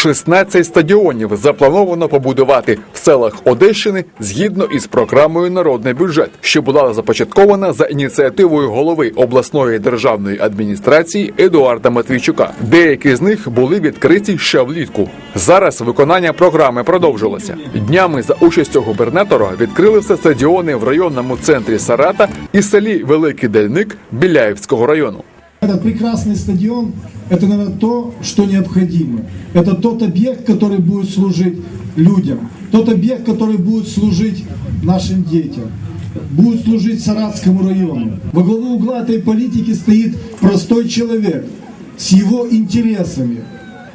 16 стадіонів заплановано побудувати в селах Одещини згідно із програмою Народний бюджет, що була започаткована за ініціативою голови обласної державної адміністрації Едуарда Матвійчука. Деякі з них були відкриті ще влітку. Зараз виконання програми продовжилося. Днями за участю губернатора відкрилися стадіони в районному центрі Сарата і селі Великий Дельник Біляївського району. Этот прекрасный стадион – это, наверное, то, что необходимо. Это тот объект, который будет служить людям, тот объект, который будет служить нашим детям, будет служить Саратскому району. Во главу угла этой политики стоит простой человек с его интересами,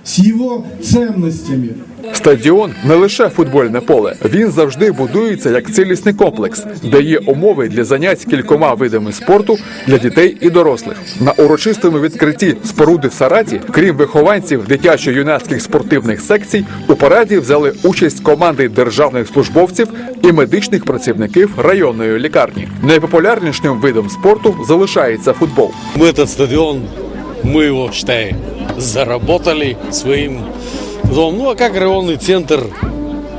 с его ценностями, Стадіон не лише футбольне поле. Він завжди будується як цілісний комплекс, де є умови для занять кількома видами спорту для дітей і дорослих. На урочистому відкритті споруди в Сараті, крім вихованців дитячо-юнацьких спортивних секцій, у параді взяли участь команди державних службовців і медичних працівників районної лікарні. Найпопулярнішим видом спорту залишається футбол. Мы этот стадион, мы его, считай, Заработали своим трудом. Ну, а как районный центр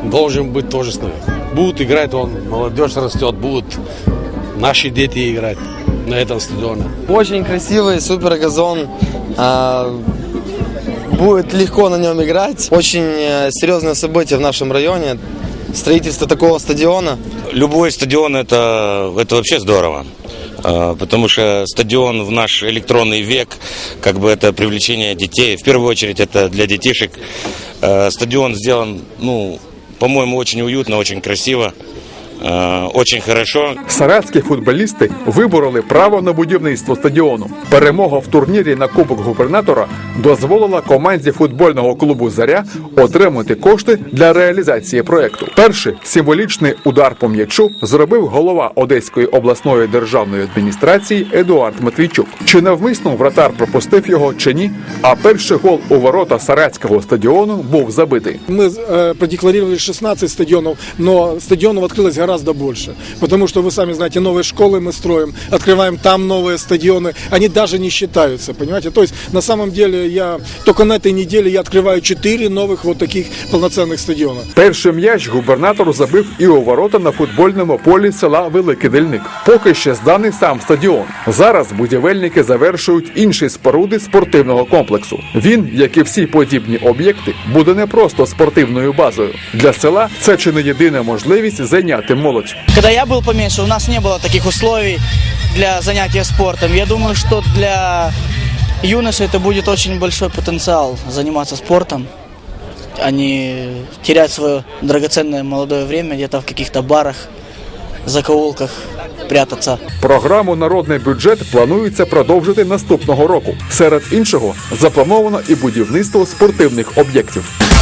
должен быть тоже с нами. Будут играть, он, молодежь растет, будут наши дети играть на этом стадионе. Очень красивый, супер газон. А, Будет легко на нем играть. Очень э, серьезное событие в нашем районе. Строительство такого стадиона. Любой стадион это, это вообще здорово. А, Потому что стадион в наш электронный век, как бы это привлечение детей. В первую очередь это для детишек. А, Стадион сделан, ну, по-моему, очень уютно, очень красиво, а, очень хорошо. Саратські футболісти вибороли право на будівництво стадіону. Перемога в турнірі на Кубок губернатора дозволила команді футбольного клубу Заря отримати кошти для реалізації проекту. Перший символічний удар по м'ячу зробив голова Одеської обласної державної адміністрації Едуард Матвійчук. Чи навмисно вратар пропустив його, чи ні? А перший гол у ворота Саратського стадіону був забитий. Мы э, продекларировали 16 стадионов, но стадионов открылось гораздо больше. Потому что, вы сами знаете, новые школы мы строим, открываем там новые стадионы. Они даже не считаются, понимаете? То есть, на самом деле, я только на этой неделе я открываю 4 новых вот таких полноценных стадиона. Перший м'яч губернатор забив і у ворота на футбольному полі села Великий Дельник. Поки ще зданий сам стадіон. Зараз будівельники завершують інші споруди спортивного комплексу. Він, як і всі подібні об'єкти, буде не просто спортивною базою. Для села це чи не єдина можливість зайняти молодь. Когда я был поменьше, у нас не было таких условий для занятия спортом. Я думаю, что для юношей это будет очень большой потенциал заниматься спортом, а не терять свое драгоценное молодое время где-то в каких-то барах, закоулках прятаться. Програму Народний бюджет планується продовжити наступного року. Серед іншого заплановано і будівництво спортивних об'єктів.